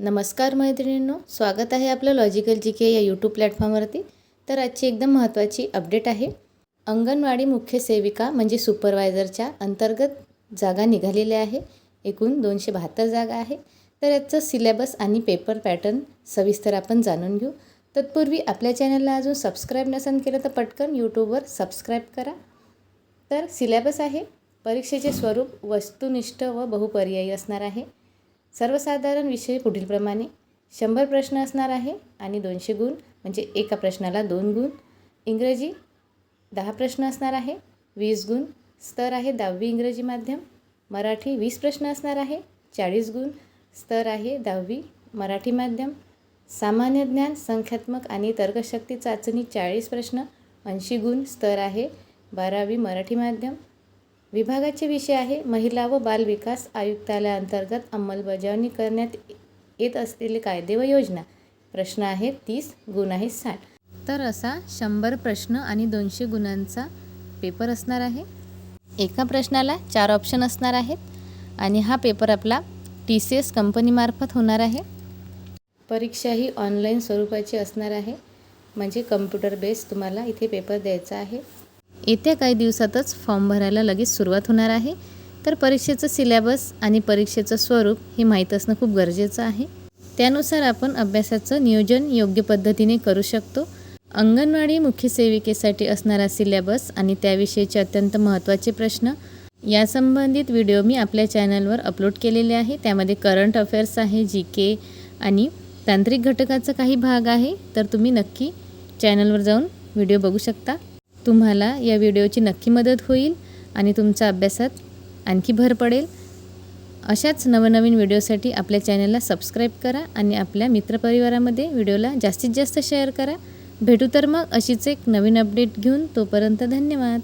नमस्कार मैत्रिणींनो स्वागत आहे आपलं लॉजिकल जी के या यूट्यूब प्लॅटफॉर्मवरती तर आजची एकदम महत्त्वाची अपडेट आहे. अंगणवाडी मुख्य सेविका म्हणजे सुपरवायझरच्या अंतर्गत जागा निघालेल्या आहे. एकूण दोनशे बहात्तर जागा आहे. तर याचं सिलेबस आणि पेपर पॅटर्न सविस्तर आपण जाणून घेऊ. तत्पूर्वी आपल्या चॅनलला अजून सबस्क्राईब नसेल केलं तर पटकन यूट्यूबवर सबस्क्राईब करा. तर सिलेबस आहे. परीक्षेचे स्वरूप वस्तुनिष्ठ व बहुपर्यायी असणार आहे. सर्वसाधारण विषय पुढीलप्रमाणे. शंभर प्रश्न असणार आहे आणि दोनशे गुण म्हणजे एका प्रश्नाला दोन गुण. इंग्रजी दहा प्रश्न असणार आहे वीस गुण. स्तर आहे दहावी इंग्रजी माध्यम मराठी वीस प्रश्न असणार आहे चाळीस गुण. स्तर आहे दहावी मराठी माध्यम सामान्य ज्ञान संख्यात्मक आणि तर्कशक्ती चाचणी चाळीस प्रश्न ऐंशी गुण. स्तर आहे बारावी मराठी माध्यम विभागाचे विषय आहे महिला व बाल विकास आयुक्तालयाअंतर्गत अंमलबजावणी करण्यात येत असलेले कायदे व योजना. प्रश्न आहे तीस गुण आहे साठ. तर असा शंभर प्रश्न आणि दोनशे गुणांचा पेपर असणार आहे. एका प्रश्नाला चार ऑप्शन असणार आहेत आणि हा पेपर आपला टी सी एस कंपनीमार्फत होणार आहे. परीक्षा ही ऑनलाईन स्वरूपाची असणार आहे. म्हणजे कम्प्युटर बेस्ड तुम्हाला इथे पेपर द्यायचा आहे. येत्या काही दिवसातच फॉर्म भरायला लगेच सुरुवात होणार आहे. तर परीक्षेचं सिलेबस आणि परीक्षेचं स्वरूप हे माहीत असणं खूप गरजेचं आहे. त्यानुसार आपण अभ्यासाचं नियोजन योग्य पद्धतीने करू शकतो. अंगणवाडी मुख्य सेविकेसाठी असणारा सिलेबस आणि त्याविषयीचे अत्यंत महत्त्वाचे प्रश्न. यासंबंधित व्हिडिओ मी आपल्या चॅनलवर अपलोड केलेले आहे. त्यामध्ये करंट अफेअर्स आहे जी के आणि तांत्रिक घटकाचा काही भाग आहे. तर तुम्ही नक्की चॅनलवर जाऊन व्हिडिओ बघू शकता. तुम्हाला या व्हिडिओची नक्की मदत होईल आणि तुमचा अभ्यासात आणखी भर पडेल. अशाच नवनवीन व्हिडिओसाठी आपल्या चॅनलला सबस्क्राईब करा आणि आपल्या मित्रपरिवारामध्ये व्हिडिओला जास्तीत जास्त शेअर करा. भेटू तर मग अशीच एक नवीन अपडेट घेऊन तोपर्यंत धन्यवाद.